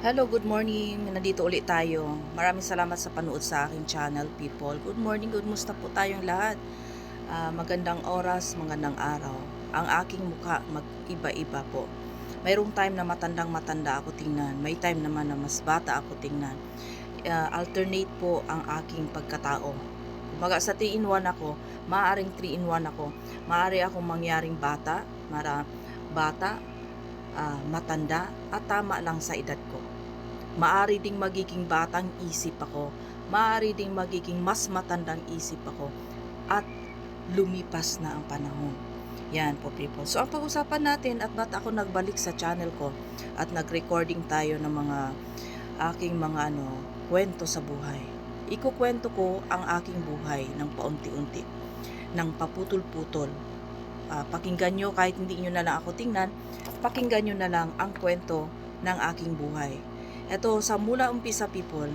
Hello, good morning. Nandito ulit tayo. Maraming salamat sa panood sa aking channel, people. Good morning, good musta po tayong lahat. Ah, magandang oras, magandang araw. Ang aking mukha, mag-iba-iba po. Mayroong time na matandang matanda ako tingnan. May time naman na mas bata ako tingnan. Ah, alternate po ang aking pagkatao. Kumaga sa 3 in 1 ako, maaaring 3 in 1 ako. Maaari akong mangyaring bata, mara, bata, ah, matanda, at tama lang sa edad ko. Maari ding magiging batang isip ako. Maari ding magiging mas matandang isip ako. At lumipas na ang panahon. Yan po people. So ang pag-usapan natin at ba't ako nagbalik sa channel ko at nag-recording tayo ng mga aking mga ano, kwento sa buhay. Ikukwento ko ang aking buhay ng paunti-unti, ng paputol-putol. Ah, pakinggan nyo kahit hindi nyo na lang ako tingnan, pakinggan nyo na lang ang kwento ng aking buhay. Ito, sa mula umpisa people,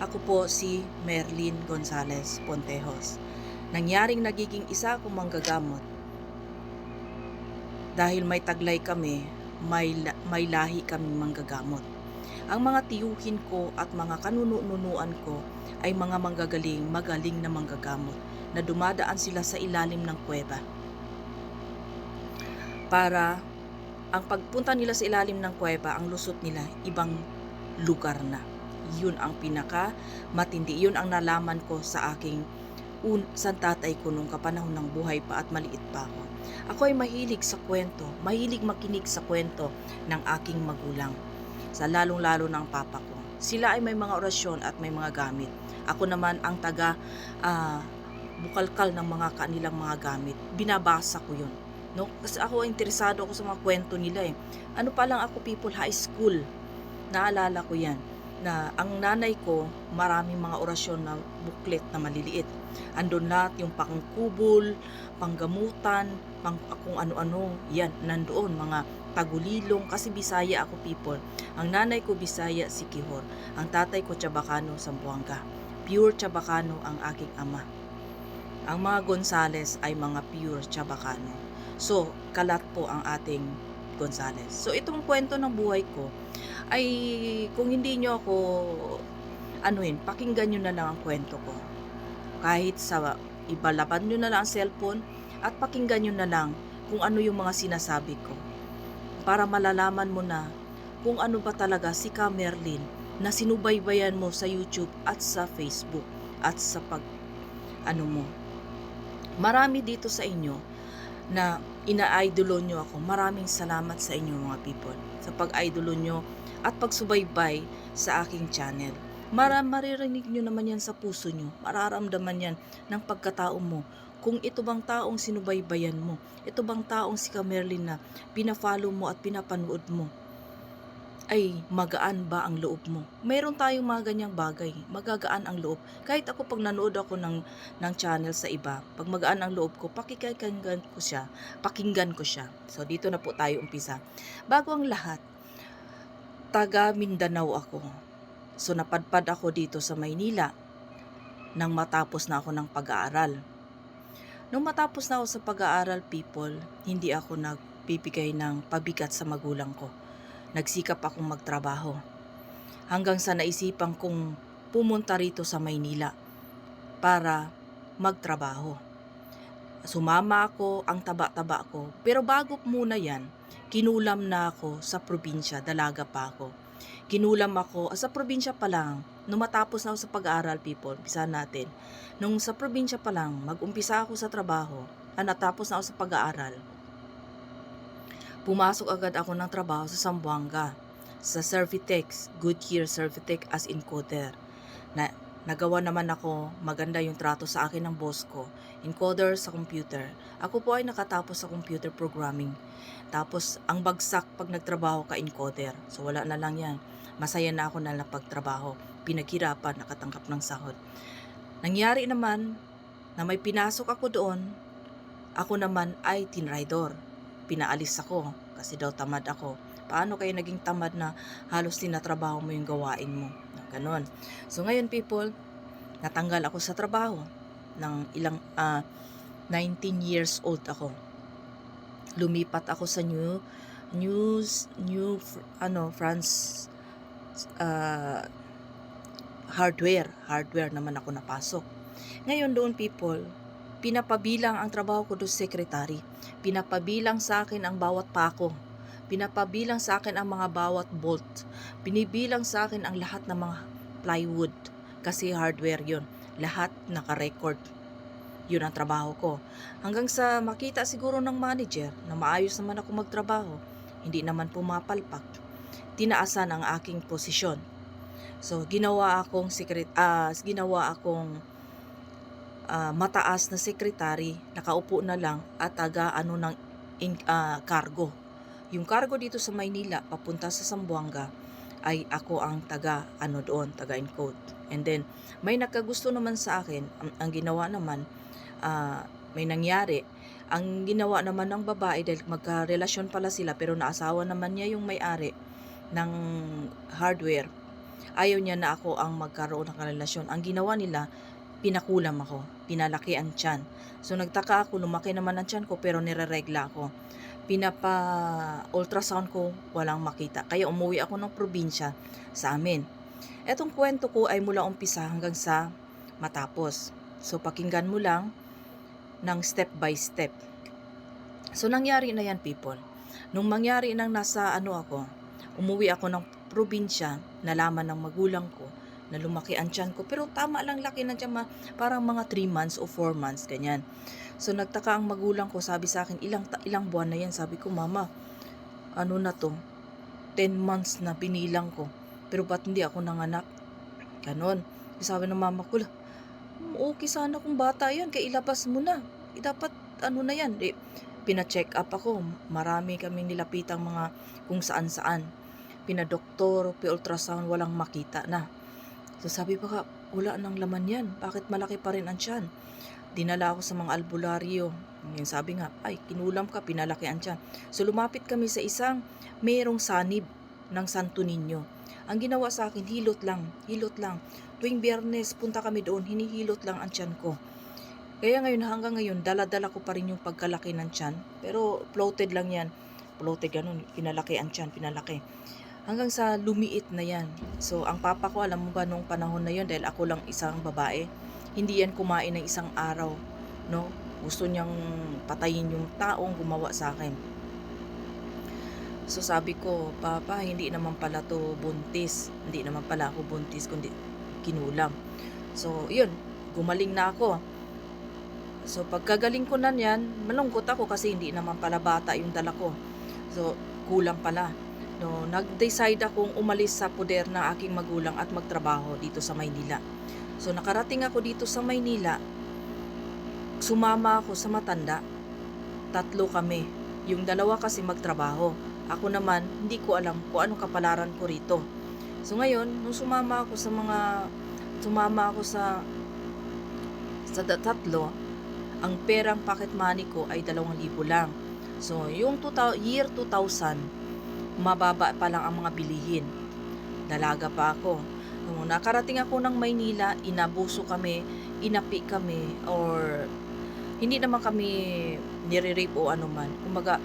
ako po si Merlin Gonzales Pontejos. Nangyaring nagiging isa akong manggagamot. Dahil may taglay kami, may, may lahi kaming manggagamot. Ang mga tiyuhin ko at mga kanununuan ko ay mga manggagaling, magaling na manggagamot na dumadaan sila sa ilalim ng kuweba. Para ang pagpunta nila sa ilalim ng kuweba, ang lusot nila, ibang lugar na. Yun ang pinaka matindi. Yun ang nalaman ko sa aking un, sa tatay ko nung kapanahon ng buhay pa at maliit pa ako. Ako ay mahilig sa kwento, mahilig makinig sa kwento ng aking magulang. Sa lalong-lalo ng papa ko. Sila ay may mga orasyon at may mga gamit. Ako naman ang taga ah, bukalkal ng mga kanilang mga gamit. Binabasa ko yun. No? Kasi ako interesado ako sa mga kwento nila eh. Ano pa lang ako people high school. Naalala ko yan na ang nanay ko maraming mga orasyon na buklet na maliliit. Andun lahat yung pangkubol, panggamutan, pang kung ano-ano. Yan, nandoon mga tagulilong kasi Bisaya ako people. Ang nanay ko Bisaya si Kihor. Ang tatay ko Chabacano Sambuanga. Pure Chabacano ang aking ama. Ang mga Gonzales ay mga pure Chabacano. So, kalat po ang ating Gonzales. So, itong kwento ng buhay ko ay kung hindi nyo ako anuin, pakinggan nyo na lang ang kwento ko. Kahit sa ibalaban nyo na lang ang cellphone at pakinggan nyo na lang kung ano yung mga sinasabi ko. Para malalaman mo na kung ano ba talaga si Ka Merlin na sinubaybayan mo sa YouTube at sa Facebook at sa pag ano mo. Marami dito sa inyo na ina-idolo nyo ako. Maraming salamat sa inyo mga people sa pag-idolo nyo at pagsubaybay sa aking channel. Mara maririnig nyo naman yan sa puso nyo. Mararamdaman yan ng pagkatao mo. Kung ito bang taong sinubaybayan mo, ito bang taong si Camerlin na pinafollow mo at pinapanood mo, ay magaan ba ang loob mo? Meron tayong mga ganyang bagay, magagaan ang loob. Kahit ako pag nanood ako ng, ng channel sa iba, pag magaan ang loob ko, pakikinggan ko siya, pakinggan ko siya. So dito na po tayo umpisa. Bago ang lahat, taga Mindanao ako. So napadpad ako dito sa Maynila nang matapos na ako ng pag-aaral. Nung matapos na ako sa pag-aaral, people, hindi ako nagbibigay ng pabigat sa magulang ko. Nagsikap akong magtrabaho. Hanggang sa naisipan kong pumunta rito sa Maynila para magtrabaho. Sumama ako, ang taba-taba ko. Pero bago muna yan, kinulam na ako sa probinsya, dalaga pa ako. Kinulam ako, ah, sa probinsya pa lang, nung matapos na ako sa pag-aaral, people, umpisa natin. Nung sa probinsya pa lang, mag-umpisa ako sa trabaho, ah, natapos na ako sa pag-aaral, pumasok agad ako ng trabaho sa Sambuanga, sa Servitex, Goodyear Servitex as encoder. Na, nagawa naman ako, maganda yung trato sa akin ng boss ko, encoder sa computer. Ako po ay nakatapos sa computer programming. Tapos, ang bagsak pag nagtrabaho ka encoder. So, wala na lang yan. Masaya na ako na napagtrabaho. Pinaghirapan, nakatanggap ng sahod. Nangyari naman na may pinasok ako doon, ako naman ay tinraidor. Pinaalis ako kasi daw tamad ako. Paano kayo naging tamad na halos tinatrabaho mo yung gawain mo? Ganon. So ngayon people, natanggal ako sa trabaho ng ilang ah, 19 years old ako. Lumipat ako sa New News New ano France ah, hardware. Hardware naman ako napasok. Ngayon doon people, pinapabilang ang trabaho ko doon secretary. Pinapabilang sa akin ang bawat pako. Pinapabilang sa akin ang mga bawat bolt. Binibilang sa akin ang lahat ng mga plywood. Kasi hardware yon Lahat naka-record. Yun ang trabaho ko. Hanggang sa makita siguro ng manager na maayos naman ako magtrabaho, hindi naman pumapalpak, tinaasan ang aking posisyon. So, ginawa akong secret, ah, ginawa akong ah, mataas na sekretary, nakaupo na lang at taga ano ng in, ah, cargo. Yung cargo dito sa Maynila papunta sa Zamboanga ay ako ang taga ano doon, taga encode. And then may nagkagusto naman sa akin, ang, ang ginawa naman ah, may nangyari. Ang ginawa naman ng babae dahil magkarelasyon pala sila pero naasawa naman niya yung may-ari ng hardware. Ayaw niya na ako ang magkaroon ng relasyon. Ang ginawa nila, pinakulam ako, pinalaki ang tiyan. So nagtaka ako, lumaki naman ang tiyan ko pero nireregla ako. Pinapa-ultrasound ko, walang makita. Kaya umuwi ako ng probinsya sa amin. Etong kwento ko ay mula umpisa hanggang sa matapos. So pakinggan mo lang ng step by step. So nangyari na yan people. Nung mangyari nang nasa ano ako, umuwi ako ng probinsya, nalaman ng magulang ko na lumaki ang tiyan ko. Pero tama lang laki na tiyan, ma- parang mga 3 months o 4 months, ganyan. So nagtaka ang magulang ko, sabi sa akin, ilang, ilang buwan na yan? Sabi ko, mama, ano na to? 10 months na binilang ko. Pero ba't hindi ako nanganak? Ganon. Sabi ng mama ko, "Lah, okay sana kung bata yan, kaya ilabas mo na. Eh, dapat ano na yan. Eh, pina-check up ako. Marami kaming nilapitang mga kung saan-saan. Pinadoktor, pi-ultrasound, walang makita na. So sabi pa ka, wala nang laman yan. Bakit malaki pa rin ang tiyan? Dinala ako sa mga albularyo. Yung sabi nga, ay, kinulam ka, pinalaki ang tiyan. So lumapit kami sa isang mayroong sanib ng Santo Niño. Ang ginawa sa akin, hilot lang, hilot lang. Tuwing biyernes, punta kami doon, hinihilot lang ang tiyan ko. Kaya ngayon, hanggang ngayon, dala-dala ko pa rin yung pagkalaki ng tiyan. Pero floated lang yan. Floated ganun, pinalaki ang tiyan, pinalaki. Hanggang sa lumiit na yan. So, ang papa ko, alam mo ba, nung panahon na yun, dahil ako lang isang babae, hindi yan kumain ng isang araw. No? Gusto niyang patayin yung taong gumawa sa akin. So sabi ko, Papa, hindi naman pala to buntis. Hindi naman pala ako buntis, kundi kinulam. So, yun, gumaling na ako. So, pagkagaling ko na yan, malungkot ako kasi hindi naman pala bata yung dala ko. So, kulang pala. No, nag-decide akong umalis sa poder ng aking magulang at magtrabaho dito sa Maynila. So, nakarating ako dito sa Maynila. Sumama ako sa matanda. Tatlo kami. Yung dalawa kasi magtrabaho. Ako naman, hindi ko alam kung anong kapalaran ko rito. So ngayon, nung sumama ako sa mga sumama ako sa sa tatlo, ang perang pocket money ko ay 2,000 lang. So, yung 2000, year 2000, mababa pa lang ang mga bilihin. Dalaga pa ako. Nung nakarating ako ng Maynila, inabuso kami, inapi kami, or hindi naman kami nire-rape o ano man. Kumbaga,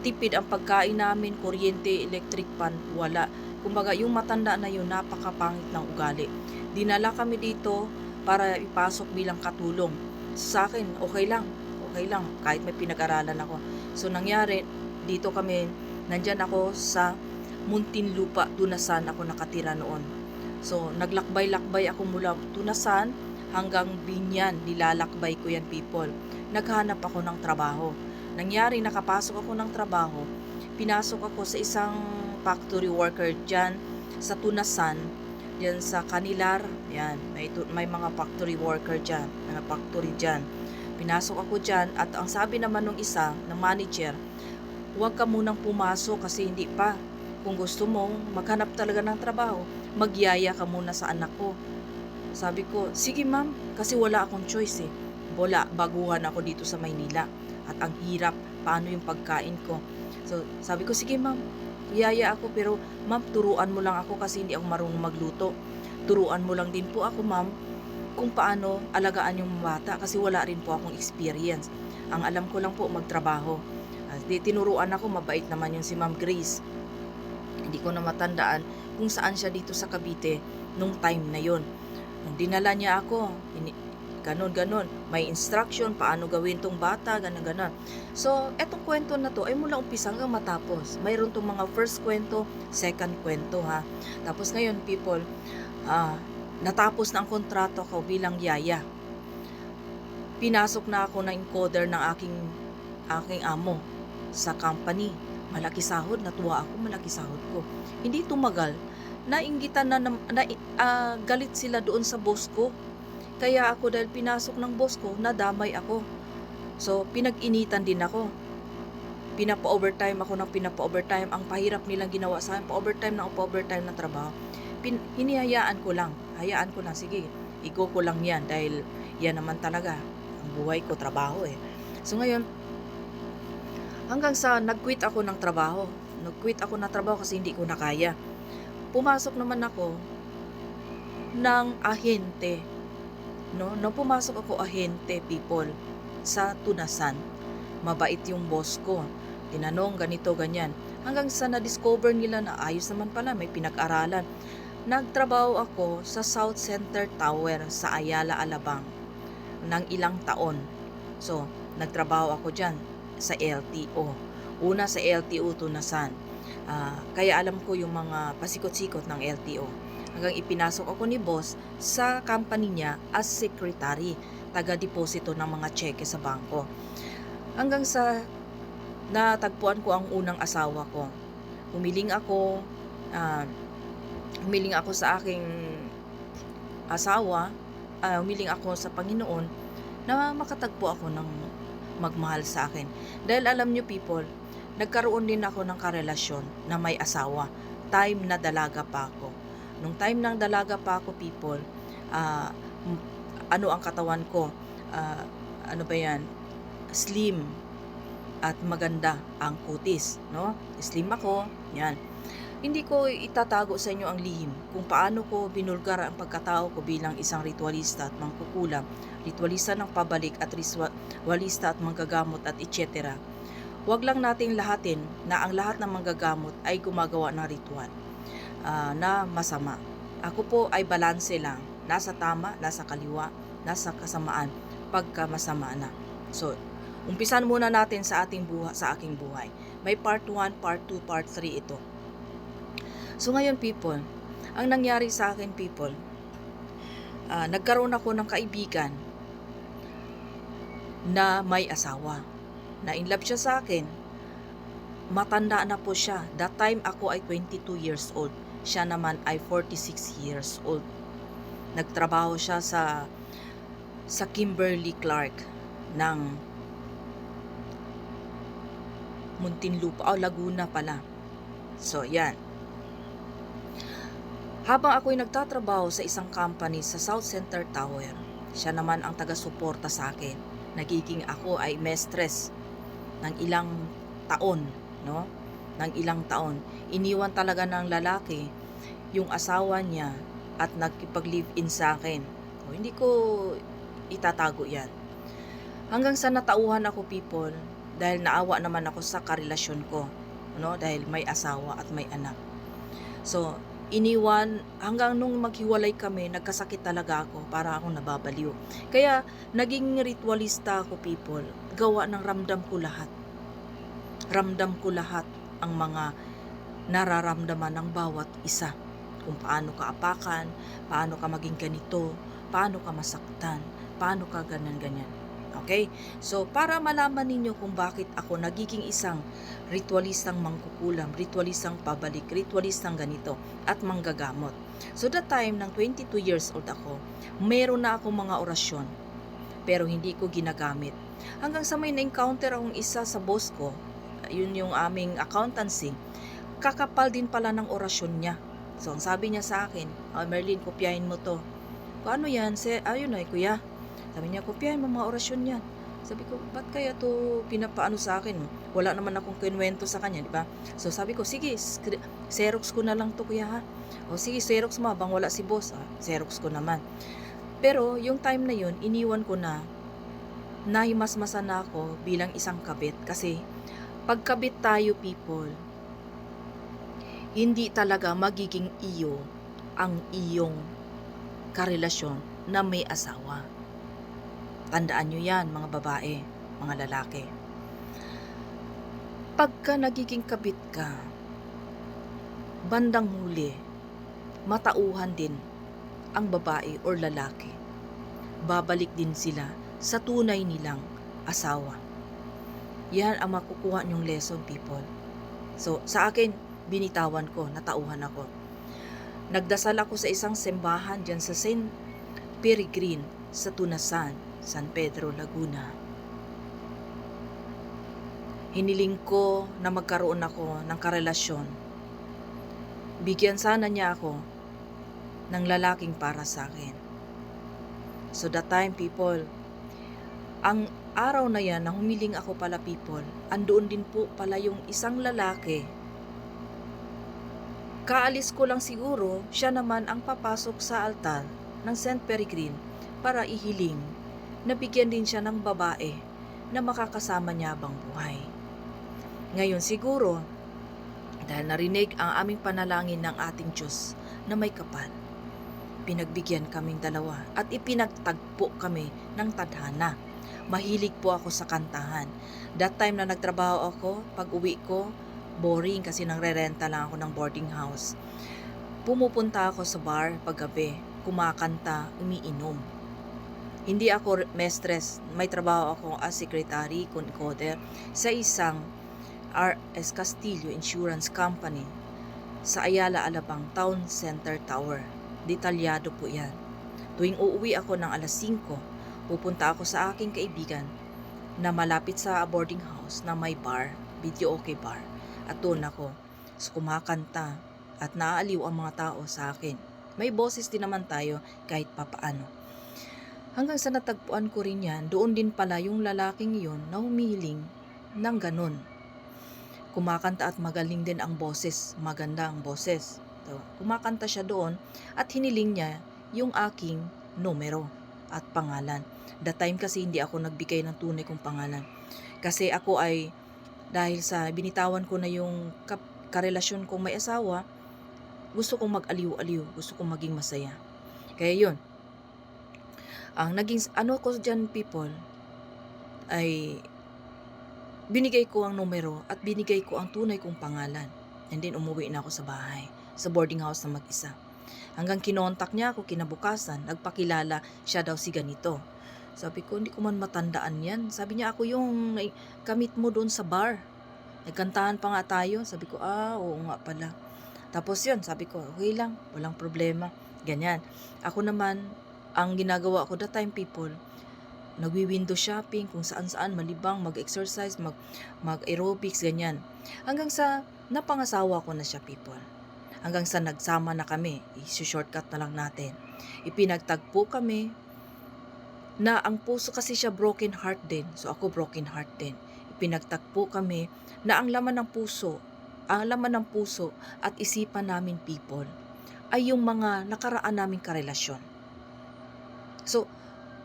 tipid ang pagkain namin, kuryente, electric pan, wala. Kumbaga, yung matanda na yun, napakapangit ng ugali. Dinala kami dito para ipasok bilang katulong. Sa akin, okay lang. Okay lang, kahit may pinag-aralan ako. So, nangyari, dito kami, nandyan ako sa Muntinlupa, Tunasan ako nakatira noon. So, naglakbay-lakbay ako mula Tunasan hanggang Binyan, nilalakbay ko yan people. Naghanap ako ng trabaho. Nangyari, nakapasok ako ng trabaho. Pinasok ako sa isang factory worker dyan sa Tunasan, dyan sa Kanilar. Yan, may, may mga factory worker dyan, mga factory dyan. Pinasok ako dyan at ang sabi naman nung isa, ng manager, huwag ka munang pumasok kasi hindi pa. Kung gusto mong maghanap talaga ng trabaho, magyaya ka muna sa anak ko. Sabi ko, sige ma'am, kasi wala akong choice eh. Wala, baguhan ako dito sa Maynila. At ang hirap, paano yung pagkain ko. So, sabi ko, sige ma'am, yaya ako pero ma'am, turuan mo lang ako kasi hindi ako marunong magluto. Turuan mo lang din po ako ma'am kung paano alagaan yung bata kasi wala rin po akong experience. Ang alam ko lang po magtrabaho. At di tinuruan ako, mabait naman yung si Ma'am Grace. Hindi ko na matandaan kung saan siya dito sa Cavite nung time na yon. Dinala niya ako, ganon ganon, may instruction paano gawin tong bata, ganon ganon. So, etong kwento na to ay mula umpisa hanggang matapos. Mayroon tong mga first kwento, second kwento ha. Tapos ngayon people, ah, natapos na ang kontrato ko bilang yaya. Pinasok na ako ng encoder ng aking aking amo sa company. Malaki sahod, natuwa ako, malaki sahod ko. Hindi tumagal, nainggitan na, na, na ah, galit sila doon sa boss ko. Kaya ako dahil pinasok ng boss ko, nadamay ako. So, pinag-initan din ako. Pinapa-overtime ako ng pinapa-overtime. Ang pahirap nilang ginawa sa akin, pa-overtime na pa-overtime na trabaho. Pin, hinihayaan ko lang. Hayaan ko lang, sige, igo ko lang yan dahil yan naman talaga. Ang buhay ko, trabaho eh. So ngayon, hanggang sa nag-quit ako ng trabaho. Nag-quit ako ng trabaho kasi hindi ko na kaya. Pumasok naman ako ng ahente. No? Nung pumasok ako ahente, people, sa Tunasan. Mabait yung boss ko. Tinanong ganito, ganyan. Hanggang sa na-discover nila na ayos naman pala, may pinag-aralan. Nagtrabaho ako sa South Center Tower sa Ayala, Alabang ng ilang taon. So, nagtrabaho ako dyan sa LTO. Una sa LTO Tunasan. Ah, kaya alam ko yung mga pasikot-sikot ng LTO. Hanggang ipinasok ako ni boss sa company niya as secretary, taga-deposito ng mga cheque sa bangko. Hanggang sa natagpuan ko ang unang asawa ko. Humiling ako, ah, humiling ako sa aking asawa, ah, humiling ako sa Panginoon na makatagpo ako ng magmahal sa akin. Dahil alam nyo people, nagkaroon din ako ng karelasyon na may asawa. Time na dalaga pa ako. Nung time ng dalaga pa ako people, m- ano ang katawan ko? Ah, ano ba yan? Slim at maganda ang kutis, no? Slim ako, yan. Hindi ko itatago sa inyo ang lihim kung paano ko binulgar ang pagkatao ko bilang isang ritualista at mangkukulam, ritualista ng pabalik at ritualista at manggagamot at etc. Huwag lang nating lahatin na ang lahat ng manggagamot ay gumagawa ng ritual ah, na masama. Ako po ay balanse lang. Nasa tama, nasa kaliwa, nasa kasamaan, pagka masama na. So, umpisan muna natin sa ating buhay, sa aking buhay. May part 1, part 2, part 3 ito. So ngayon people, ang nangyari sa akin people, ah, nagkaroon ako ng kaibigan na may asawa. Na in love siya sa akin. Matanda na po siya. That time ako ay 22 years old. Siya naman ay 46 years old. Nagtrabaho siya sa sa Kimberly Clark ng Muntinlupa, oh Laguna pala. So, yan. Habang ako'y nagtatrabaho sa isang company sa South Center Tower, siya naman ang taga-suporta sa akin. Nagiging ako ay mistress ng ilang taon, no? Ng ilang taon. Iniwan talaga ng lalaki yung asawa niya at nagkipag-live-in sa akin. O, hindi ko itatago yan. Hanggang sa natauhan ako people dahil naawa naman ako sa karelasyon ko, no? Dahil may asawa at may anak. So, iniwan hanggang nung maghiwalay kami, nagkasakit talaga ako para akong nababaliw. Kaya naging ritualista ako people. Gawa ng ramdam ko lahat. Ramdam ko lahat ang mga nararamdaman ng bawat isa. Kung paano ka apakan, paano ka maging ganito, paano ka masaktan, paano ka ganyan-ganyan. Okay? So, para malaman ninyo kung bakit ako nagiging isang ritualistang mangkukulam, ritualistang pabalik, ritualistang ganito, at manggagamot. So, that time, ng 22 years old ako, meron na akong mga orasyon, pero hindi ko ginagamit. Hanggang sa may na-encounter akong isa sa boss ko, yun yung aming accountancy, kakapal din pala ng orasyon niya. So, ang sabi niya sa akin, oh, Merlin, kopyahin mo to. Kung ano yan? Se, ayun ay, kuya. Sabi niya, kopyahin mo mga orasyon yan. Sabi ko, ba't kaya to pinapaano sa akin? Wala naman akong kinwento sa kanya, di ba? So sabi ko, sige, xerox ko na lang to kuya ha. O sige, xerox mo habang wala si boss. Ah, xerox ko naman. Pero yung time na yun, iniwan ko na nahimasmasan na ako bilang isang kabit kasi pagkabit tayo people hindi talaga magiging iyo ang iyong karelasyon na may asawa. Tandaan nyo yan, mga babae, mga lalaki. Pagka nagiging kabit ka, bandang huli, matauhan din ang babae or lalaki. Babalik din sila sa tunay nilang asawa. Yan ang makukuha nyong lesson, people. So, sa akin, binitawan ko, natauhan ako. Nagdasal ako sa isang simbahan dyan sa St. Peregrine sa Tunasan, San Pedro, Laguna. Hiniling ko na magkaroon ako ng karelasyon. Bigyan sana niya ako ng lalaking para sa akin. So that time, people, ang araw na yan na humiling ako pala people, andoon din po pala yung isang lalaki. Kaalis ko lang siguro, siya naman ang papasok sa altar ng St. Peregrine para ihiling na bigyan din siya ng babae na makakasama niya habang buhay. Ngayon siguro, dahil narinig ang aming panalangin ng ating Diyos na may kapal, pinagbigyan kaming dalawa at ipinagtagpo kami ng tadhana. Mahilig po ako sa kantahan. That time na nagtrabaho ako, pag uwi ko, boring kasi nang rerenta lang ako ng boarding house. Pumupunta ako sa bar paggabi, kumakanta, umiinom. Hindi ako mestres, may trabaho ako as secretary, concoder sa isang RS Castillo Insurance Company sa Ayala Alabang Town Center Tower. Detalyado po yan. Tuwing uuwi ako ng alas 5, pupunta ako sa aking kaibigan na malapit sa boarding house na may bar, video okay bar. At doon ako kumakanta at naaaliw ang mga tao sa akin. May boses din naman tayo kahit papaano. Hanggang sa natagpuan ko rin yan, doon din pala yung lalaking yon na humihiling ng ganun. Kumakanta at magaling din ang boses, maganda ang boses. So, kumakanta siya doon at hiniling niya yung aking numero at pangalan. That time kasi hindi ako nagbigay ng tunay kong pangalan. Kasi ako ay dahil sa binitawan ko na yung karelasyon kong may asawa, gusto kong mag-aliw-aliw, gusto kong maging masaya. Kaya yun, ang naging ano ko dyan people ay binigay ko ang numero at binigay ko ang tunay kong pangalan. And then umuwi na ako sa bahay, sa boarding house na mag-isa. Hanggang kinontak niya ako kinabukasan, nagpakilala siya daw si ganito. Sabi ko, hindi ko man matandaan yan. Sabi niya, ako yung kamit mo doon sa bar. Nagkantahan pa nga tayo. Sabi ko, ah, oo nga pala. Tapos yun, sabi ko, okay lang, walang problema. Ganyan. Ako naman, ang ginagawa ko that time people, nagwi-window shopping, kung saan-saan, malibang, mag-exercise, mag, mag-aerobics, ganyan. Hanggang sa napangasawa ko na siya people. Hanggang sa nagsama na kami, i-shortcut na lang natin. Ipinagtagpo kami, na ang puso kasi siya broken heart din. So ako broken heart din. Ipinagtagpo kami na ang laman ng puso, ang laman ng puso at isipan namin people ay yung mga nakaraan naming karelasyon. So,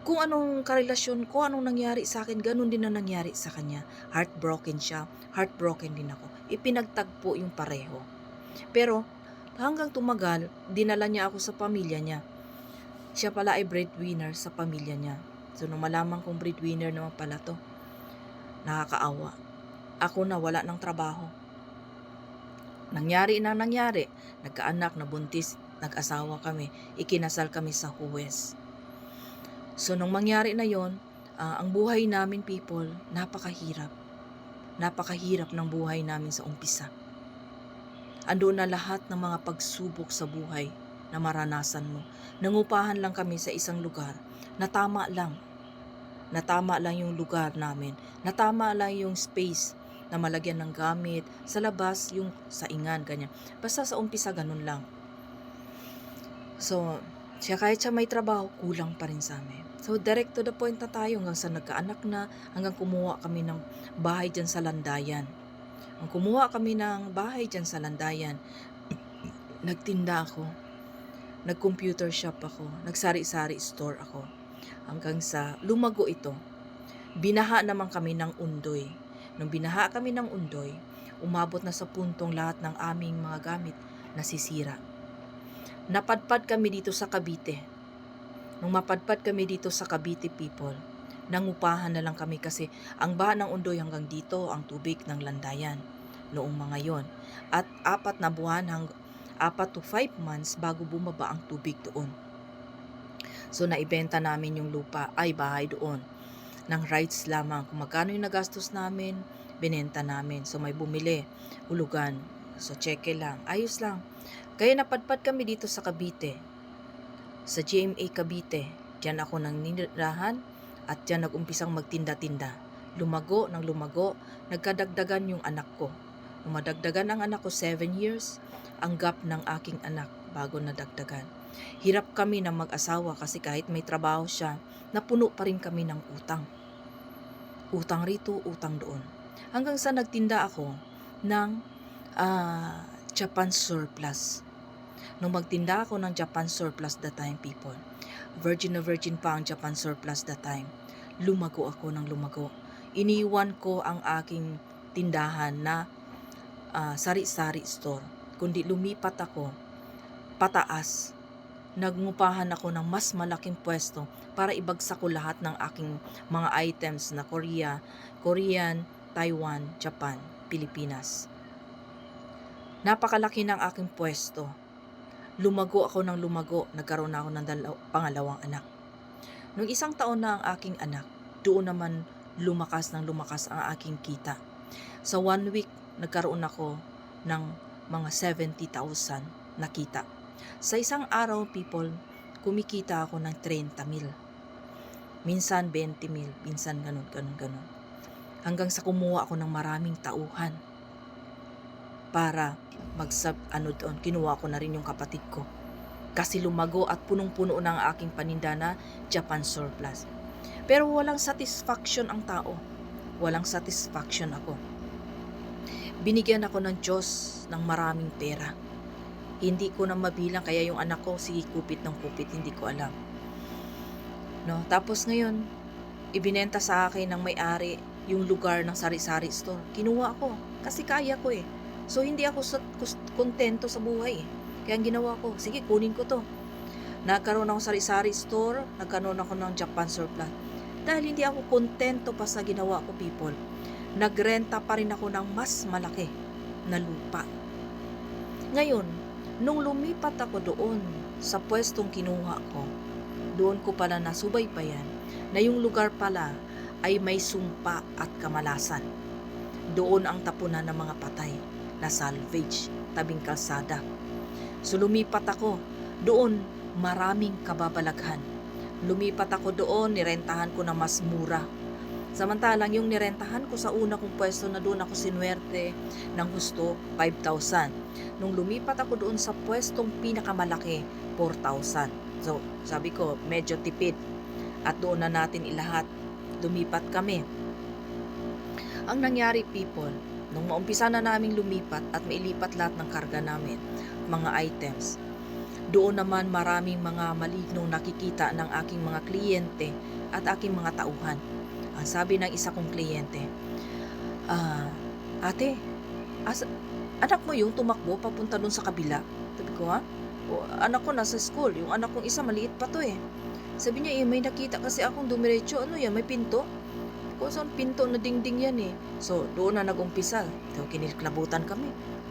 kung anong karelasyon ko, anong nangyari sa akin, ganun din na nangyari sa kanya. Heartbroken siya, heartbroken din ako. Ipinagtagpo yung pareho. Pero, hanggang tumagal, dinala niya ako sa pamilya niya siya pala ay breadwinner sa pamilya niya. So, nung malaman kong breadwinner naman pala to, nakakaawa. Ako na wala ng trabaho. Nangyari na nangyari. Nagkaanak, nabuntis, nag-asawa kami. Ikinasal kami sa Huwes. So, nung mangyari na yon, ah, ang buhay namin people, napakahirap. Napakahirap ng buhay namin sa umpisa. Ando na lahat ng mga pagsubok sa buhay na maranasan mo. Nangupahan lang kami sa isang lugar na tama lang. Na tama lang yung lugar namin. Na tama lang yung space na malagyan ng gamit. Sa labas, yung saingan, ganyan. Basta sa umpisa, ganun lang. So, siya kahit siya may trabaho, kulang pa rin sa amin. So, direct to the point na tayo hanggang sa nagkaanak na, hanggang kumuha kami ng bahay dyan sa Landayan. Ang kumuha kami ng bahay dyan sa Landayan, nagtinda ako nag-computer shop ako, nagsari-sari store ako. Hanggang sa lumago ito. Binaha naman kami ng undoy. Nung binaha kami ng undoy, Umabot na sa puntong lahat ng aming mga gamit nasisira. Napadpad kami dito sa Cavite. Nung mapadpad kami dito sa Cavite people, nangupahan na lang kami kasi ang baha ng undoy hanggang dito ang tubig ng landayan noong mga yon. At apat na buwan hang apat to five months bago bumaba ang tubig doon. So naibenta namin yung lupa ay bahay doon ng rights lamang. Kung magkano yung nagastos namin, binenta namin. So may bumili, hulugan. So cheque lang, ayos lang. Kaya napadpad kami dito sa Cavite. Sa GMA Cavite. Diyan ako nang ninirahan at diyan nagumpisang magtinda-tinda. Lumago ng lumago, nagkadagdagan yung anak ko. Nung madagdagan ang anak ko 7 years, ang gap ng aking anak bago nadagdagan. Hirap kami na mag-asawa kasi kahit may trabaho siya, napuno pa rin kami ng utang. Utang rito, utang doon. Hanggang sa nagtinda ako ng ah, Japan surplus. Nung magtinda ako ng Japan surplus that time, people, virgin na virgin pa ang Japan surplus that time, lumago ako ng lumago. Iniwan ko ang aking tindahan na ah, sari-sari store. Kundi lumipat ako pataas. Nagngupahan ako ng mas malaking pwesto para ibagsak ko lahat ng aking mga items na Korea, Korean, Taiwan, Japan, Pilipinas. Napakalaki ng aking pwesto. Lumago ako ng lumago, nagkaroon na ako ng dalaw- pangalawang anak. Nung isang taon na ang aking anak, doon naman lumakas ng lumakas ang aking kita. Sa one week, nagkaroon ako ng mga 70,000 na kita. Sa isang araw, people, kumikita ako ng 30 mil. Minsan 20 mil, minsan ganun, ganun, ganun. Hanggang sa kumuha ako ng maraming tauhan para magsab ano doon, kinuha ko na rin yung kapatid ko. Kasi lumago at punong-puno ng aking paninda na Japan surplus. Pero walang satisfaction ang tao. Walang satisfaction ako. Binigyan ako ng Diyos ng maraming pera. Hindi ko na mabilang kaya yung anak ko sige kupit ng kupit, hindi ko alam. No, tapos ngayon, ibinenta sa akin ng may-ari yung lugar ng sari-sari store. Kinuha ko kasi kaya ko eh. So hindi ako sa, kontento sa buhay eh. Kaya ang ginawa ko, sige kunin ko to. Nagkaroon ako sari-sari store, nagkaroon ako ng Japan surplus. Dahil hindi ako kontento pa sa ginawa ko people, nagrenta pa rin ako ng mas malaki na lupa. Ngayon, nung lumipat ako doon sa pwestong kinuha ko, doon ko pala nasubaybayan na yung lugar pala ay may sumpa at kamalasan. Doon ang tapunan ng mga patay na salvage, tabing kalsada. So lumipat ako, doon maraming kababalaghan. Lumipat ako doon, nirentahan ko na mas mura. Samantalang yung nirentahan ko sa una kong pwesto na doon ako sinwerte ng gusto, 5,000. Nung lumipat ako doon sa pwestong pinakamalaki, 4,000. So, sabi ko, medyo tipid. At doon na natin ilahat. Lumipat kami. Ang nangyari, people, nung maumpisa na naming lumipat at mailipat lahat ng karga namin, mga items, doon naman maraming mga malignong nakikita ng aking mga kliyente at aking mga tauhan. Ang sabi ng isa kong kliyente, ah, ate, as, anak mo yung tumakbo papunta dun sa kabila? Sabi ko, ha? O, anak ko nasa school. Yung anak kong isa maliit pa to eh. Sabi niya, eh, may nakita kasi akong dumiretso. Ano yan, may pinto? Kung saan pinto na dingding yan eh. So, doon na nag-umpisa. So, kiniklabutan kami.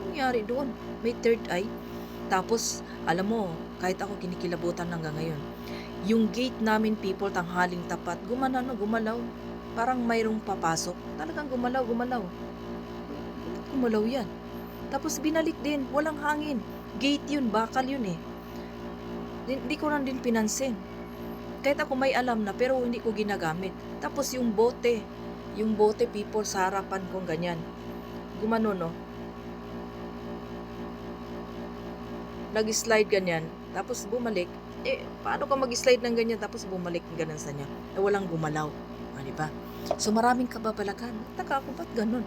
Nangyari doon? May third eye. Tapos, alam mo, kahit ako kinikilabutan hanggang ngayon, yung gate namin people tanghaling tapat, gumana na, gumalaw. Parang mayroong papasok. Talagang gumalaw, gumalaw. Gumalaw yan. Tapos binalik din, walang hangin. Gate yun, bakal yun eh. Hindi ko lang din pinansin. Kahit ako may alam na pero hindi ko ginagamit. Tapos yung bote, yung bote people sa harapan kong ganyan. Gumano no. Nag-slide ganyan, tapos bumalik. Eh, paano ka mag-slide ng ganyan tapos bumalik ng ganun sa niya? Eh, walang gumalaw. Ah, di ba? So maraming kababalakan. Taka ako, ba't ganun?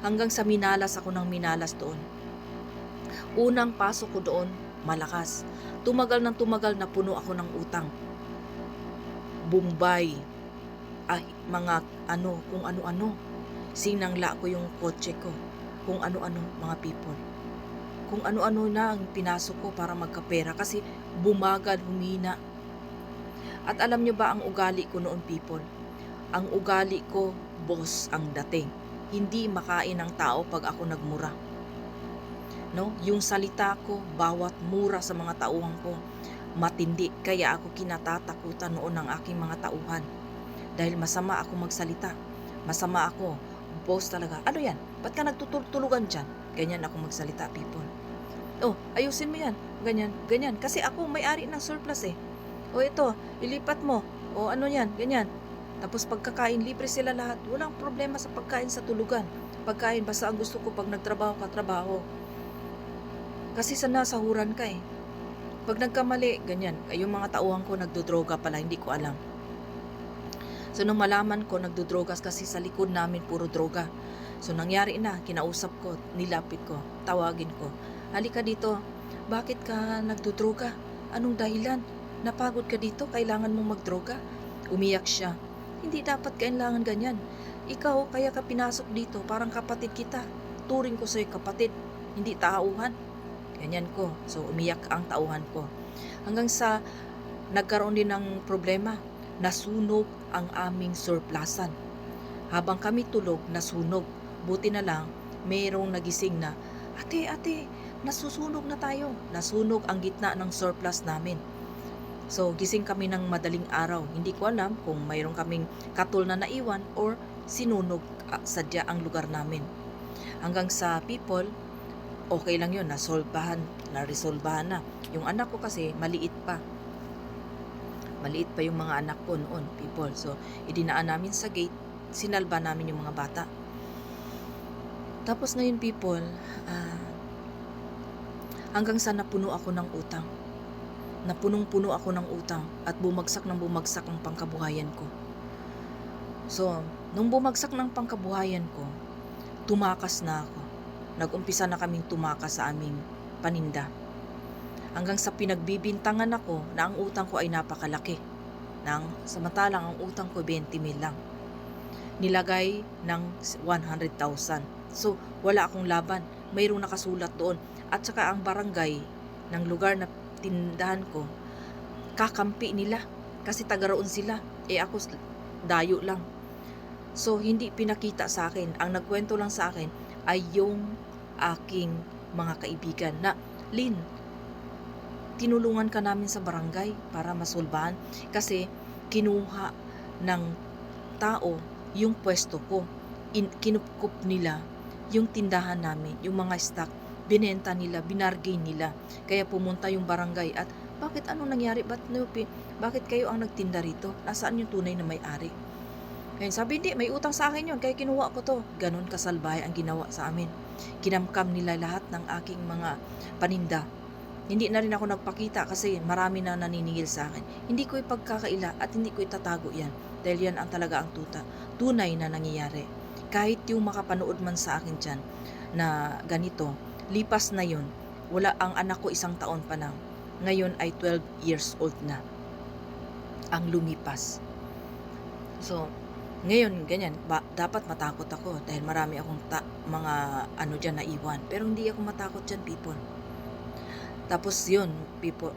Hanggang sa minalas ako ng minalas doon. Unang pasok ko doon, malakas. Tumagal ng tumagal na puno ako ng utang. Bombay. Ay, mga ano, kung ano-ano. Sinangla ko yung kotse ko. kung ano-ano mga people. Kung ano-ano na ang pinasok ko para magkapera kasi bumagal, humina. At alam nyo ba ang ugali ko noon people? Ang ugali ko, boss ang dating. Hindi makain ng tao pag ako nagmura. No? Yung salita ko, bawat mura sa mga tauhan ko, matindi. Kaya ako kinatatakutan noon ng aking mga tauhan. Dahil masama ako magsalita. Masama ako. Boss talaga. Ano yan? Ba't ka nagtutulugan dyan? Ganyan ako magsalita, people. Oh, ayusin mo yan. Ganyan, ganyan. Kasi ako may-ari ng surplus eh. O ito, ilipat mo. O ano yan, ganyan. Tapos pagkakain, libre sila lahat. Walang problema sa pagkain sa tulugan. Pagkain, basta ang gusto ko pag nagtrabaho ka, trabaho. Kasi sa nasahuran ka eh. Pag nagkamali, ganyan. Ay, yung mga tauhan ko nagdodroga pala, hindi ko alam. So nung malaman ko nagdodrogas kasi sa likod namin puro droga. So nangyari na, kinausap ko, nilapit ko, tawagin ko. Halika dito, bakit ka nagdodroga? Anong dahilan? Napagod ka dito, kailangan mong magdroga? Umiyak siya. Hindi dapat kailangan ganyan. Ikaw, kaya ka pinasok dito, parang kapatid kita. Turing ko sa'yo kapatid, hindi tauhan. Ganyan ko. So umiyak ang tauhan ko. Hanggang sa nagkaroon din ng problema nasunog ang aming surplusan. Habang kami tulog, nasunog. Buti na lang, mayroong nagising na, Ate, ate, nasusunog na tayo. Nasunog ang gitna ng surplus namin. So, gising kami ng madaling araw. Hindi ko alam kung mayroong kaming katol na naiwan or sinunog ah, sadya ang lugar namin. Hanggang sa people, okay lang yun, nasolbahan, naresolbahan na. Yung anak ko kasi, maliit pa maliit pa yung mga anak ko noon, people. So, idinaan namin sa gate, sinalba namin yung mga bata. Tapos ngayon, people, ah, hanggang sa napuno ako ng utang. Napunong-puno ako ng utang at bumagsak ng bumagsak ang pangkabuhayan ko. So, nung bumagsak ng pangkabuhayan ko, tumakas na ako. Nag-umpisa na kaming tumakas sa aming paninda hanggang sa pinagbibintangan ako na ang utang ko ay napakalaki. Nang samantalang ang utang ko 20 mil lang. Nilagay ng 100,000. So, wala akong laban. Mayroong nakasulat doon. At saka ang barangay ng lugar na tindahan ko, kakampi nila. Kasi taga roon sila. Eh ako dayo lang. So, hindi pinakita sa akin. Ang nagkwento lang sa akin ay yung aking mga kaibigan na, Lin, tinulungan ka namin sa barangay para masulbahan kasi kinuha ng tao yung pwesto ko. In, kinupkup nila yung tindahan namin, yung mga stock, binenta nila, binargain nila. Kaya pumunta yung barangay at bakit ano nangyari? Ba't, bakit kayo ang nagtinda rito? Nasaan yung tunay na may-ari? Ngayon, sabi hindi, may utang sa akin yun, kaya kinuha ko to. Ganon kasalbahay ang ginawa sa amin. Kinamkam nila lahat ng aking mga paninda hindi na rin ako nagpakita kasi marami na naniningil sa akin. Hindi ko ipagkakaila at hindi ko itatago yan dahil yan ang talaga ang tuta. Tunay na nangyayari. Kahit yung makapanood man sa akin dyan na ganito, lipas na yun. Wala ang anak ko isang taon pa lang. Ngayon ay 12 years old na. Ang lumipas. So, ngayon, ganyan, ba, dapat matakot ako dahil marami akong ta- mga ano dyan na iwan. Pero hindi ako matakot dyan, people. Tapos yun, people,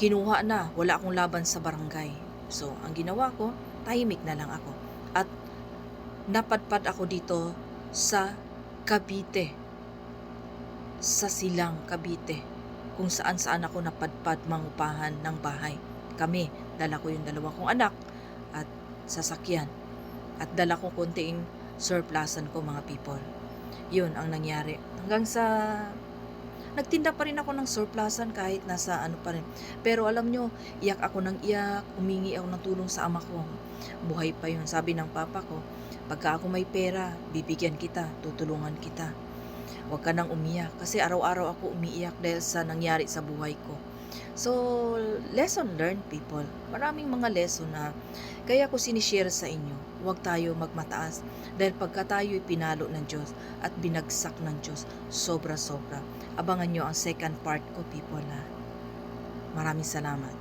kinuha na, wala akong laban sa barangay. So, ang ginawa ko, tahimik na lang ako. At napadpad ako dito sa Cavite. Sa Silang, Cavite. Kung saan saan ako napadpad mangupahan ng bahay. Kami, dala ko yung dalawa kong anak at sasakyan. At dala ko konting surplusan ko mga people. Yun ang nangyari. Hanggang sa nagtinda pa rin ako ng surplusan kahit nasa ano pa rin. Pero alam nyo, iyak ako ng iyak, humingi ako ng tulong sa ama ko. Buhay pa yun. Sabi ng papa ko, pagka ako may pera, bibigyan kita, tutulungan kita. Huwag ka nang umiyak kasi araw-araw ako umiiyak dahil sa nangyari sa buhay ko. So, lesson learned people. Maraming mga lesson na kaya ko sinishare sa inyo. Huwag tayo magmataas dahil pagka tayo pinalo ng Diyos at binagsak ng Diyos, sobra-sobra. Abangan nyo ang second part ko people ha. Maraming salamat.